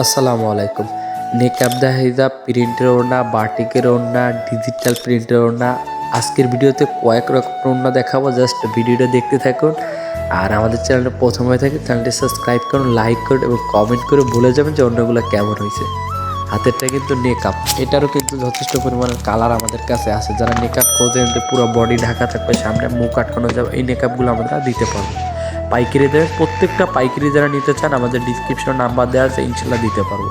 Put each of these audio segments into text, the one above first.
আসসালামু আলাইকুম। নেকাব হিজাব প্রিন্টের ওড়না, বাটিকের ওড়না, ডিজিটাল প্রিন্টের ওড়না। আজকের ভিডিওতে কয়েক রকম ওড়না দেখাবো, জাস্ট ভিডিওটা দেখতে থাকুন। আর আমাদের চ্যানেলটা প্রথম হয়ে থাকে চ্যানেলটি সাবস্ক্রাইব করুন, লাইক করুন এবং কমেন্ট করে বলে যাবেন যে অন্যগুলো কেমন হয়েছে। হাতেরটা কিন্তু নেকআপ এটারও কিন্তু যথেষ্ট পরিমাণের কালার আমাদের কাছে আছে। যারা নেকআপ খোঁজেন পুরো বডি ঢাকা থাকবে, সামনে মুখ আটকানো যাবে, এই নেকআপগুলো আমরা দিতে পারব। পাইকারি দেয় প্রত্যেকটা পাইকারি যারা নিতে চান, আমাদের ডিসক্রিপশনে নাম্বার দেওয়া আছে, ইনশাল্লাহ দিতে পারব।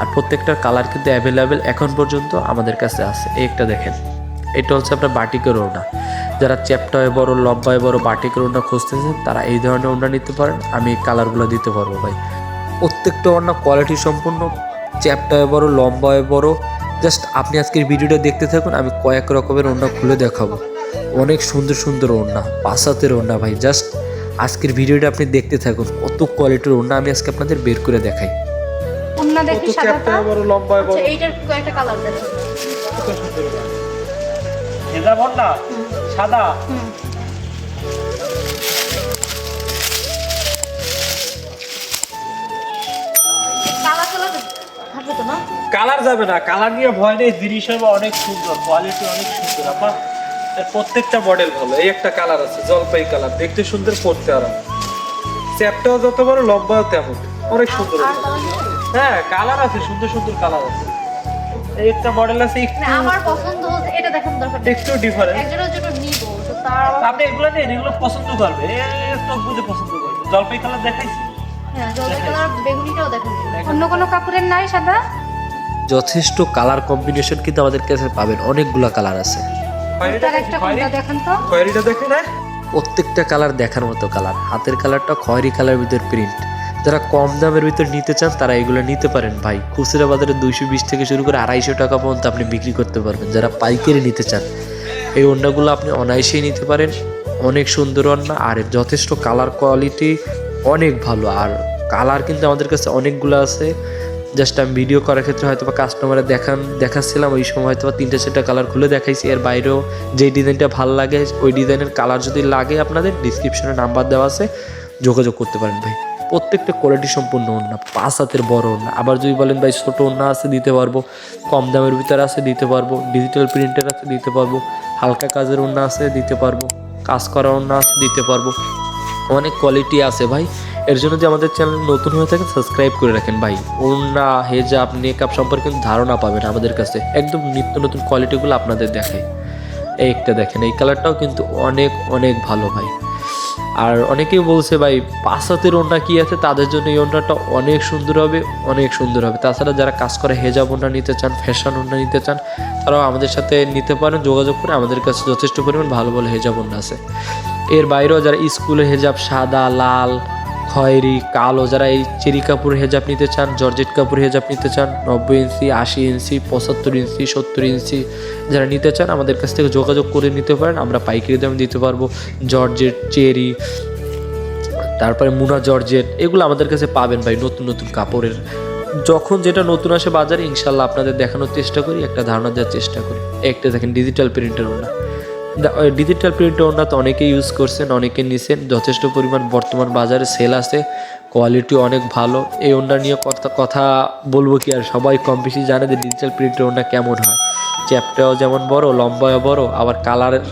আর প্রত্যেকটার কালার কিন্তু অ্যাভেলেবেল এখন পর্যন্ত আমাদের কাছে আছে। এই একটা দেখেন। এটা হচ্ছে আপনার বাটিকের ওড়না। যারা চ্যাপটায় বড়, লম্বায় বড় বাটিকের ওড়না খুঁজতেছেন, তারা এই ধরনের ওড়না নিতে পারেন। আমি এই কালারগুলো দিতে পারব ভাই। প্রত্যেকটা ওড়না কোয়ালিটি সম্পূর্ণ, চ্যাপটায় বড়, লম্বায় বড়। জাস্ট আপনি আজকের ভিডিওটা দেখতে থাকুন, আমি কয়েক রকমের ওড়না খুলে দেখাবো। অনেক সুন্দর সুন্দর ওড়না পাঁচাতের ওড়না ভাই। জাস্ট আজকের ভিডিওটা আপনি দেখতে থাকুন কত কোয়ালিটির ওড়না আমি আজকে আপনাদের বের করে দেখাই। ওন্না দেখি সাদাটা। বড় লম্বায় আচ্ছা এইটার কয়েকটা কালার দেখো। ভেজা না? সাদা? হুম কালার কালার থাকবে তো না? কালার যাবে না। কালার নিয়ে ভয় নেই জিনিস হবে অনেক সুন্দর কোয়ালিটি অনেক সুন্দর আপা এর প্রত্যেকটা মডেল ভালো। এই একটা কালার আছে জলপাই কালার দেখতে সুন্দর পড়তে আরাম। চ্যাপটাও যত বড় লম্বাও তেমন। অনেক সুন্দর আর? হ্যাঁ কালার আছে সুন্দর সুন্দর কালার আছে। এই একটা মডেল আছে একটু আমার পছন্দ হচ্ছে এটা দেখার দরকার একটু ডিফারেন্ট একজনের জন্য নিব তো আপনি এগুলো নেন এগুলো পছন্দ করবে। এ চোখ বুঝে পছন্দ করবে। জলপাই কালার দেখাইছি। হ্যাঁ জলের কালার বেগুনিটাও দেখুন অন্য কোনো কাপড়ের নাই সাদা? যথেষ্ট কালার কম্বিনেশন কিন্তু আমাদের কাছে পাবেন। অনেকগুলো কালার আছে। খয়েরিটা দেখান না প্রত্যেকটা কালার দেখার মতো কালার। হাতের কালারটা খয়েরি কালার ভিতর প্রিন্ট যারা কম দামের ভিতর নিতে চান তারা এগুলো নিতে পারেন ভাই। খুচরা বাজারে দুইশো বিশ থেকে শুরু করে আড়াইশো টাকা পর্যন্ত আপনি বিক্রি করতে পারবেন। যারা পাইকারি নিতে চান এই ওড়নাগুলো আপনি অনায়াসেই নিতে পারেন। অনেক সুন্দর ওড়না আর এর যথেষ্ট কালার কোয়ালিটি অনেক ভালো। আর কালার কিন্তু আমাদের কাছে অনেকগুলো আছে। জাস্ট আমি ভিডিও করার ক্ষেত্রে হয়তো বা কাস্টমারে দেখান দেখাচ্ছিলাম, ওই সময় হয়তো বা তিনটে চারটা কালার খুলে দেখাইছি। এর বাইরেও যে ডিজাইনটা ভালো লাগে, ওই ডিজাইনের কালার যদি লাগে আপনাদের ডিসক্রিপশনে নাম্বার দেওয়া আছে, যোগাযোগ করতে পারেন ভাই। প্রত্যেকটা কোয়ালিটি সম্পূর্ণ ওড়না পাঁচ হাতের বড় ওড়না আবার যদি বলেন, ভাই, ছোটো ওড়না আছে, দিতে পারব। কম দামের ভিতরে আছে, দিতে পারব। ডিজিটাল প্রিন্টের আছে, দিতে পারব। হালকা কাজের ওড়না আছে, দিতে পারব। কাজ করা ওড়না আছে, দিতে পারব। অনেক কোয়ালিটি আছে ভাই। এর জন্য যে আমাদের চ্যানেল নতুন হয়ে থাকে সাবস্ক্রাইব করে রাখেন ভাই। ওড়না হেজাব মেকআপ সম্পর্কে ধারণা পাবেন আমাদের কাছে। একদম নিত্য নতুন কোয়ালিটিগুলো আপনাদের দেখায় এই একটা দেখেন, এই কালারটাও কিন্তু অনেক অনেক ভালো ভাই। আর অনেকেই বলছে ভাই, পাঁচ হাতের ওড়না কি আছে? তাদের জন্য এই ওড়নাটা অনেক সুন্দর হবে, অনেক সুন্দর হবে। তাছাড়া যারা কাজ করে হেজাব ওড়না নিতে চান ফ্যাশন ওড়না নিতে চান, তারাও আমাদের সাথে নিতে পারেন, যোগাযোগ করে আমাদের কাছে যথেষ্ট পরিমাণ ভালো ভালো হেজাব ওড়না আছে। এর বাইরেও যারা স্কুলে হেজাব সাদা, লাল খয়েরি, কালো, যারা এই চেরি কাপড় হেজাব নিতে চান, জর্জেট কাপড় হেজাব নিতে চান, নব্বই ইঞ্চি, আশি ইঞ্চি, পঁচাত্তর ইঞ্চি, সত্তর ইঞ্চি যারা নিতে চান, আমাদের কাছ থেকে যোগাযোগ করে নিতে পারেন, আমরা পাইকারি দামে দিতে পারব। জর্জেট, চেরি, তারপরে মুনা জর্জেট, এগুলো আমাদের কাছে পাবেন ভাই নতুন নতুন কাপড়ের। যখন যেটা নতুন আসে বাজারে, ইনশাল্লাহ আপনাদের দেখানোর চেষ্টা করি, একটা ধারণা দেওয়ার চেষ্টা করি। একটা দেখেন ডিজিটাল প্রিন্টের ওনা। ডিজিটাল প্রিন্টের ওনা তো অনেকেই ইউজ করছেন, অনেকে নিছেন। যথেষ্ট পরিমাণ বর্তমান বাজারে সেল আছে কোয়ালিটি অনেক ভালো। এই ওনটা নিয়ে কথা কথা বলব কি আর, সবাই কম বেশি জানে যে ডিজিটাল প্রিন্টের ওনটা কেমন হয়। চ্যাপটাও যেমন বড় লম্বাও বড়, আবার কালারের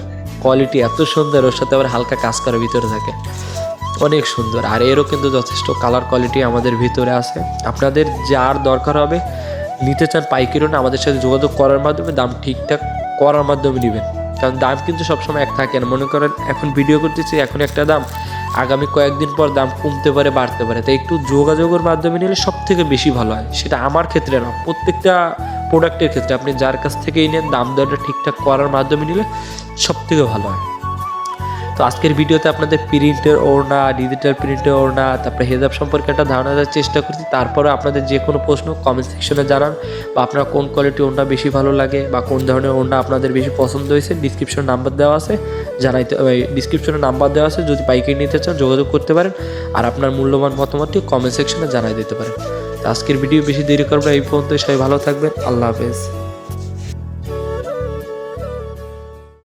কোয়ালিটি এত সুন্দর, ওর সাথে আবার হালকা কাজ করার ভিতরে থাকে। অনেক সুন্দর। আর এরও কিন্তু যথেষ্ট কালার কোয়ালিটি আমাদের ভিতরে আছে। আপনাদের যার দরকার হবে, নিতে চান পাইকারিও না আমাদের সাথে যোগাযোগ করার মাধ্যমে, দাম ঠিকঠাক করার মাধ্যমে নেবেন কারণ দাম কিন্তু সবসময় এক থাকে না। মনে করেন, এখন ভিডিও করতেছি, এখন একটা দাম। আগামী কয়েকদিন পর দাম কমতে পারে, বাড়তে পারে। তাই একটু যোগাযোগের মাধ্যমে নিলে সব থেকে বেশি ভালো হয়। সেটা আমার ক্ষেত্রে না, প্রত্যেকটা প্রোডাক্টের ক্ষেত্রে। আপনি যার কাছ থেকেই নেন, দাম দরটা ঠিকঠাক করার মাধ্যমে নিলে সব থেকে ভালো হয়। তো আজকের ভিডিওতে আপনাদের প্রিন্টের ওড়না ডিজিটাল প্রিন্টের ওড়না, তারপরে হেজাব সম্পর্কে একটা ধারণা দেওয়ার চেষ্টা করছি। তারপরে আপনাদের যে কোনো প্রশ্ন কমেন্ট সেকশনে জানান বা আপনার কোন কোয়ালিটি ওড়না বেশি ভালো লাগে বা কোন ধরনের ওড়না আপনাদের বেশি পছন্দ হয়েছে ডিসক্রিপশন নাম্বার দেওয়া আছে, জানাইতে ডিসক্রিপশনে নাম্বার দেওয়া আছে, যদি পাইকারি নিতে চান যোগাযোগ করতে পারেন আর আপনার মূল্যবান মতামতটি কমেন্ট সেকশনে জানাই দিতে পারেন। তো আজকের ভিডিও বেশি দেরি করব এই পর্যন্ত সবাই ভালো থাকবেন, আল্লাহ হাফেজ।